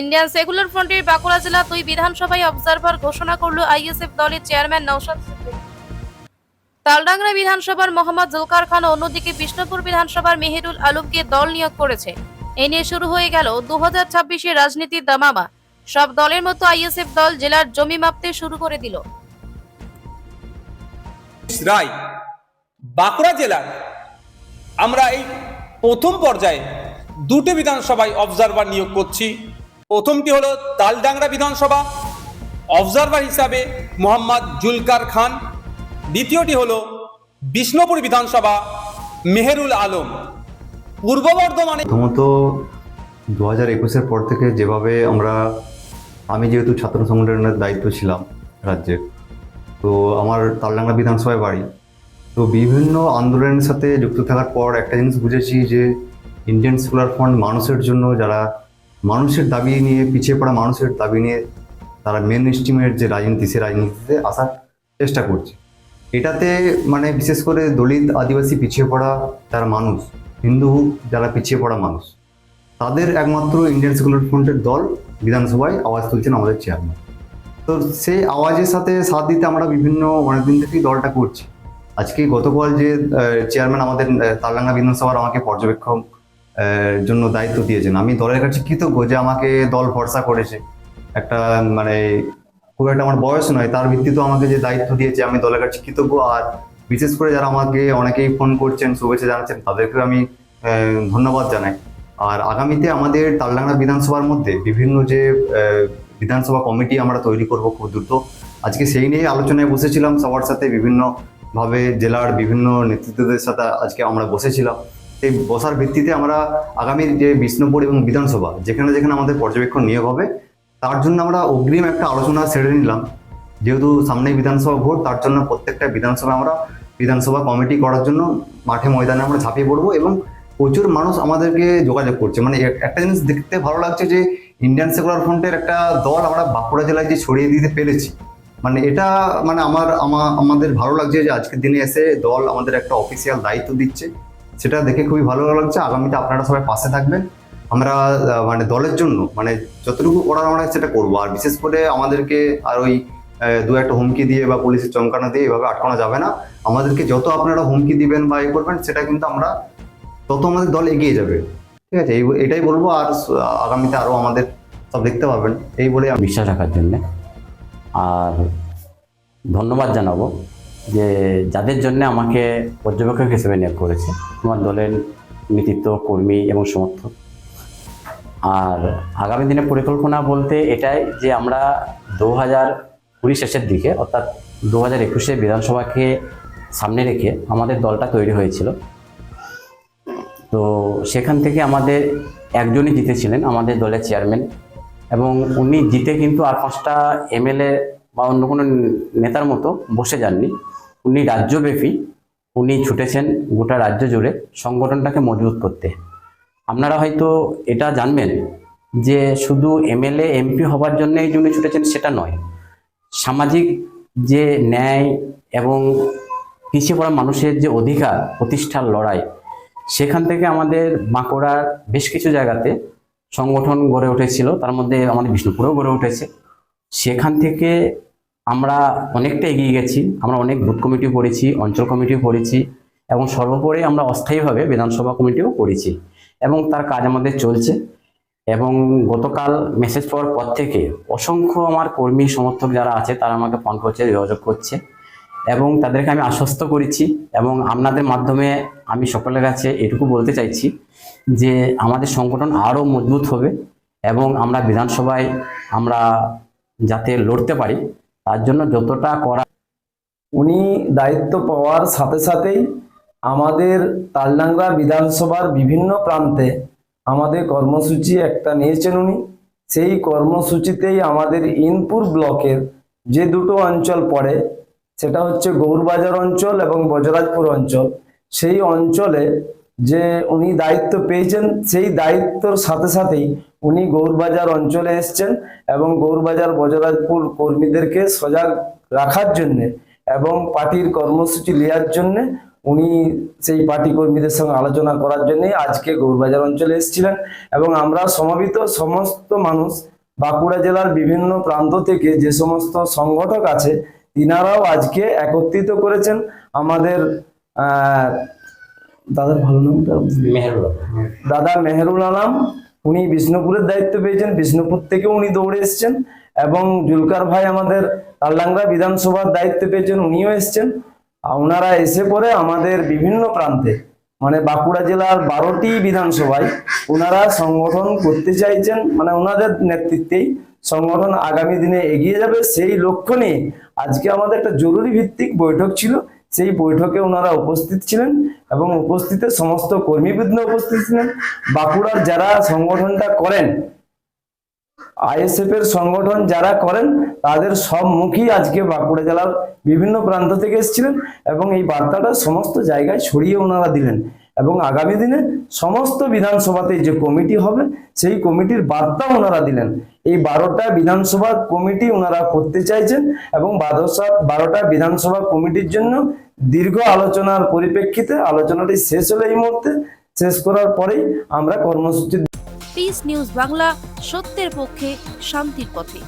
Indian secular ফ্রন্টের বাঁকুড়া জেলা দুই বিধানসভায় অবজারভার ঘোষণা করল আইএসএফ দলের চেয়ারম্যান সিদ্দিকী। তালডাংরা বিধানসভার মোহাম্মদ জুলকার খান অন্যদিকে বিষ্ণুপুর বিধানসভার মেহেরুল আলমকে দল নিয়োগ করেছে। এ নিয়ে শুরু হয়ে গেল দু হাজার ছাব্বিশে রাজনীতির দামামা। সব দলের মতো আইএসএফ দল জেলার জমি মাপতে শুরু করে দিল। রায়, বাঁকুড়া জেলার আমরা এই প্রথম পর্যায়ে দুটো বিধানসভায় অবজারভার নিয়োগ করছি। প্রথমটি হলো? তালডাংরা বিধানসভা। অবজারভার হিসাবে মোহাম্মদ জুলকার খান। দ্বিতীয়টি হলো বিষ্ণুপুর বিধানসভা, মেহেরুল আলম। পূর্ব বর্ধমানে প্রথমত দু হাজার একুশের পর থেকে যেভাবে আমরা, আমি যেহেতু ছাত্র সংগঠনের দায়িত্ব ছিলাম রাজ্যের তো আমার তালডাঙ্গা বিধানসভায় বাড়ি। তো বিভিন্ন আন্দোলনের সাথে যুক্ত থাকার পর একটা জিনিস বুঝেছি যে ইন্ডিয়ান সোলার ফান্ড মানুষের জন্য যারা মানুষের দাবি নিয়ে পিছিয়ে পড়া মানুষের দাবি নিয়ে তারা মেন স্ট্রিমের যে রাজনীতি সে রাজনীতিতে আসার চেষ্টা করছে। এটাতে মানে বিশেষ করে দলিত আদিবাসী পিছিয়ে পড়া যারা মানুষ হিন্দু যারা পিছিয়ে পড়া মানুষ তাদের একমাত্র ইন্ডিয়ান সেকুলার ফ্রন্টের দল বিধানসভায় আওয়াজ তুলছেন আমাদের চেয়ারম্যান তো সেই আওয়াজের সাথে সাথ দিতে আমরা বিভিন্ন অনেকদিন থেকেই দলটা করছি। আজকে গতকাল যে চেয়ারম্যান আমাদের তালডাঙ্গা বিধানসভার আমাকে পর্যবেক্ষক আহ, জন্য দায়িত্ব দিয়েছেন। আমি দলের কাছে কৃতজ্ঞ যে আমাকে দল ভরসা করেছে। একটা মানে খুব একটা আমার বয়স নয়, তার ভিত্তিতে আমাকে যে দায়িত্ব দিয়েছে, আমি দলের কাছে কৃতজ্ঞ। আর বিশেষ করে যারা আমাকে অনেকেই ফোন করছেন, শুভেচ্ছা জানাচ্ছেন তাদেরকে আমি ধন্যবাদ জানাই। আর আগামীতে আমাদের তালডাংরা বিধানসভার মধ্যে বিভিন্ন যে বিধানসভা কমিটি আমরা তৈরি করব খুব দ্রুত। আজকে সেই নিয়ে আলোচনায় বসেছিলাম সবার সাথে বিভিন্নভাবে জেলার বিভিন্ন নেতৃত্বদের সাথে আজকে আমরা বসেছিলাম। সেই বসার ভিত্তিতে আমরা আগামী যে বিষ্ণুপুর এবং বিধানসভা, যেখানে যেখানে আমাদের পর্যবেক্ষণ নিয়োগ হবে, তার জন্য আমরা অগ্রিম একটা আলোচনা সেরে নিলাম। যেহেতু সামনেই বিধানসভা ভোট, তার জন্য প্রত্যেকটা বিধানসভা আমরা বিধানসভা কমিটি করার জন্য মাঠে ময়দানে আমরা ঝাঁপিয়ে পড়ব এবং প্রচুর মানুষ আমাদেরকে যোগাযোগ করছে। মানে একটা জিনিস দেখতে ভালো লাগছে যে ইন্ডিয়ান সেকুলার ফ্রন্টের একটা দল আমরা বাঁকুড়া জেলায় যে ছড়িয়ে দিতে পেরেছি। মানে এটা মানে আমার আমাদের ভালো লাগছে যে আজকের দিনে এসে দল আমাদের একটা অফিসিয়াল দায়িত্ব দিচ্ছে। সেটা দেখে খুবই ভালো লাগছে। আগামীতে আপনারা সবাই পাশে থাকবেন। আমরা মানে দলের জন্য মানে যতটুকু করার আমরা সেটা করব। আর বিশেষ করে আমাদেরকে আর ওই দু একটা হুমকি দিয়ে বা পুলিশের চমকানো দিয়ে এভাবে আটকানো যাবে না। আমাদেরকে যত আপনারা হুমকি দিবেন বা এ করবেন, সেটা কিন্তু আমরা তত আমাদের দল এগিয়ে যাবে। ঠিক আছে? এটাই বলব। আর আগামীতে আরও আমাদের সব দেখতে পাবেন। এই বলে বিশ্বাস রাখার জন্যে। আর ধন্যবাদ জানাব। যে যাদের জন্য আমাকে পর্যবেক্ষক হিসেবে নিয়োগ করেছে আমার দলের নেতৃত্ব, কর্মী এবং সমর্থক। আর আগামী দিনে পরিকল্পনা বলতে এটাই যে আমরা দু হাজার কুড়ি শেষের দিকে, অর্থাৎ দু হাজার একুশে বিধানসভাকে সামনে রেখে আমাদের দলটা তৈরি হয়েছিল। তো সেখান থেকে আমাদের একজনই জিতেছিলেন আমাদের দলের চেয়ারম্যান এবং উনি জিতে কিন্তু আর পাঁচটা এমএলএ বা অন্য কোনো নেতার মতো বসে যাননি। উনি রাজ্যব্যাপী, উনি ছুটেছেন গোটা রাজ্য জুড়ে সংগঠনটাকে মজবুত করতে। আপনারা হয়তো এটা জানবেন যে শুধু এমএলএ, এমপি হবার জন্যই যে উনি ছুটেছেন সেটা নয়। সামাজিক যে ন্যায় এবং পিছিয়ে পড়া মানুষের যে অধিকার, প্রতিষ্ঠার লড়াই, সেখান থেকে আমাদের বাঁকুড়ার বেশ কিছু জায়গাতে সংগঠন গড়ে উঠেছিল। তার মধ্যে আমাদের বিষ্ণুপুরেও গড়ে উঠেছে। সেখান থেকে আমরা অনেকটা এগিয়ে গেছি, আমরা অনেক বুথ কমিটিও পড়েছি অঞ্চল কমিটিও পড়েছি এবং সর্বোপরি আমরা অস্থায়ীভাবে বিধানসভা কমিটিও করেছি এবং তার কাজ আমাদের চলছে এবং গতকাল মেসেজ পাওয়ার পর থেকে অসংখ্য আমার কর্মী সমর্থক যারা আছে তারা আমাকে ফোন করছে, যোগাযোগ করছে এবং তাদেরকে আমি আশ্বস্ত করেছি এবং আপনাদের মাধ্যমে আমি সকলের কাছে এটুকু বলতে চাইছি যে আমাদের সংগঠন আরও মজবুত হবে এবং আমরা বিধানসভায় আমরা যাতে লড়তে পারি, তার জন্য যতটা করা উনি দায়িত্ব পাওয়ার সাথে সাথেই আমাদের তালডাংরা বিধানসভার বিভিন্ন প্রান্তে আমাদের কর্মসূচি একটা নিয়েছেন উনি। সেই কর্মসূচিতেই আমাদের ইনপুর ব্লকের যে দুটো অঞ্চল পড়ে, সেটা হচ্ছে গৌরবাজার অঞ্চল এবং বজরাজপুর অঞ্চল। সেই অঞ্চলে যে উনি দায়িত্ব পেয়েছেন, সেই দায়িত্বর সাথে সাথেই উনি গৌরবাজার অঞ্চলে এসছেন এবং গৌরবাজার বজরাজপুর কর্মীদেরকে সজাগ রাখার জন্যে এবং পার্টির কর্মসূচি নেওয়ার জন্যে উনি সেই পার্টি কর্মীদের সঙ্গে আলোচনা করার জন্যই আজকে গৌরবাজার অঞ্চলে এসেছিলেন এবং আমরা সমাবেত সমস্ত মানুষ বাঁকুড়া জেলার বিভিন্ন প্রান্ত থেকে যে সমস্ত সংগঠক আছে তিনারাও আজকে একত্রিত করেছেন আমাদের আহ, দাদার ভালো নামটা? মেহেরুল দাদা মেহেরুল আলম উনি বিষ্ণুপুরের দায়িত্ব পেয়েছেন। বিষ্ণুপুর থেকে উনি দৌড়ে এসেছেন এবং জুলকার ভাই আমাদের তালডাংরা বিধানসভার দায়িত্ব পেয়েছেন, উনিও এসেছেন। ওনারা এসে পরে আমাদের বিভিন্ন প্রান্তে মানে বাঁকুড়া জেলার বারোটি বিধানসভায় ওনারা সংগঠন করতে চাইছেন মানে ওনাদের নেতৃত্বেই সংগঠন আগামী দিনে এগিয়ে যাবে। সেই লক্ষ্য নিয়ে আজকে আমাদের একটা জরুরি ভিত্তিক বৈঠক ছিল। সেই বৈঠকে ওনারা উপস্থিত ছিলেন। এবং উপস্থিতে সমস্ত কর্মীবৃন্দ উপস্থিত ছিলেন। বাঁকুড়ার যারা সংগঠনটা করেন আইএসএফ এর সংগঠন যারা করেন, তাদের সব মুখী আজকে বাঁকুড়া জেলার বিভিন্ন প্রান্ত থেকে এসেছিলেন এবং এই বার্তাটা সমস্ত জায়গায় ছড়িয়ে ওনারা দিলেন এবং আগামী দিনে সমস্ত বিধানসভাতে যে কমিটি হবে, সেই কমিটির বার্তা ওনারা দিলেন। এই বারোটা বিধানসভা কমিটি ওনারা করতে চাইছেন এবং বারোটা বিধানসভা কমিটির জন্য দীর্ঘ আলোচনার পরিপ্রেক্ষিতে আলোচনাটি শেষ হলো এই মুহূর্তে। শেষ করার পরেই আমরা কর্মসূচি পিস নিউজ বাংলা, সত্যের পক্ষে, শান্তির পথে।